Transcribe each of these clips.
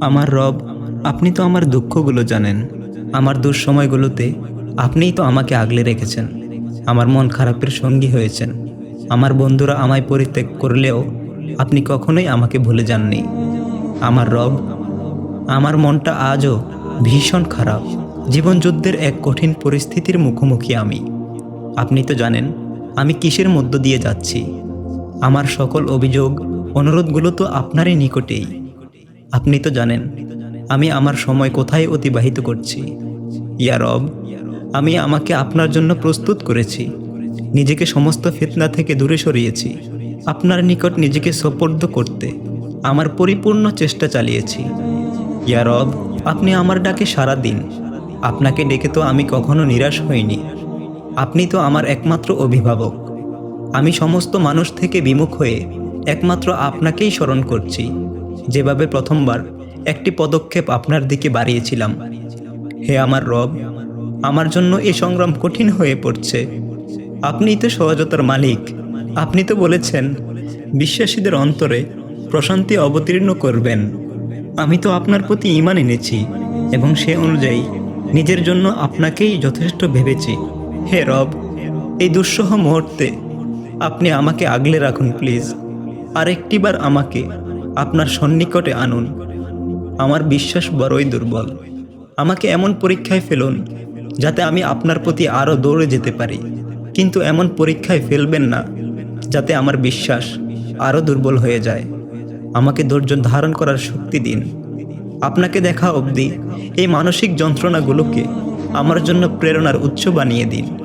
আমার রব, আপনি তো আমার দুঃখগুলো জানেন। আমার দুঃসময়গুলোতে আপনিই তো আমাকে আগলে রেখেছেন। আমার মন খারাপের সঙ্গী হয়েছেন। আমার বন্ধুরা আমায় পরিত্যাগ করলেও আপনি কখনোই আমাকে ভুলে যাননি। আমার রব, আমার মনটা আজও ভীষণ খারাপ। জীবনযুদ্ধের এক কঠিন পরিস্থিতির মুখোমুখি আমি। আপনি তো জানেন, আমি কিসের মধ্য দিয়ে যাচ্ছি। আমার সকল অভিযোগ, অনুরোধগুলো তো আপনারই নিকটেই। আপনি তো জানেন, আমি আমার সময় কোথায় অতিবাহিত করছি। ইয়া রব, আমি আমাকে আপনার জন্য প্রস্তুত করেছি। নিজেকে সমস্ত ফিতনা থেকে দূরে সরিয়েছি। আপনার নিকট নিজেকে সোপর্দ করতে আমার পরিপূর্ণ চেষ্টা চালিয়েছি। ইয়া রব, আপনি আমার ডাকে সারা দিন। আপনাকে ডেকে তো আমি কখনো নিরাশ হইনি। আপনি তো আমার একমাত্র অভিভাবক। আমি সমস্ত মানুষ থেকে বিমুখ হয়ে একমাত্র আপনাকেই স্মরণ করছি। যেভাবে প্রথমবার একটি পদক্ষেপ আপনার দিকে বাড়িয়েছিলাম। হে আমার রব, আমার জন্য এ সংগ্রাম কঠিন হয়ে পড়ছে। আপনিই তো সহজতার মালিক। আপনি তো বলেছেন, বিশ্বাসীদের অন্তরে প্রশান্তি অবতীর্ণ করবেন। আমি তো আপনার প্রতি ইমান এনেছি এবং সে অনুযায়ী নিজের জন্য আপনাকেই যথেষ্ট ভেবেছি। হে রব, এই দুঃসহ মুহূর্তে আপনি আমাকে আগলে রাখুন, প্লিজ। আর একটিবার আমাকে আপনার সন্নিকটে আনুন। আমার বিশ্বাস বড়ই দুর্বল। আমাকে এমন পরীক্ষায় ফেলুন, যাতে আমি আপনার প্রতি আরও দৌড়ে যেতে পারি। কিন্তু এমন পরীক্ষায় ফেলবেন না, যাতে আমার বিশ্বাস আরও দুর্বল হয়ে যায়। আমাকে ধৈর্য ধারণ করার শক্তি দিন। আপনাকে দেখা অবধি এই মানসিক যন্ত্রণাগুলোকে আমার জন্য প্রেরণার উৎস বানিয়ে দিন।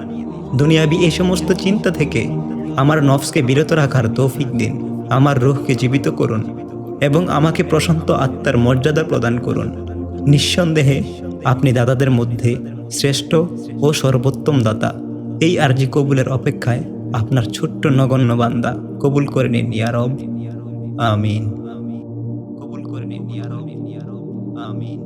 দুনিয়াবি এই সমস্ত চিন্তা থেকে আমার নফসকে বিরত রাখার তৌফিক দিন। আমার রুহকে জীবিত করুন। এবং আমাকে প্রশান্ত আত্মার মর্যাদা প্রদান করুন। নিঃসন্দেহে আপনি দাদাদের মধ্যে শ্রেষ্ঠ ও সর্বোত্তম দাতা। এই আরজি কবুলের অপেক্ষায় আপনার ছোট্ট নগণ্য বান্দা কবুল করে নিন ইয়ারব আমিন। কবুল করে নিন ইয়ারব আমিন।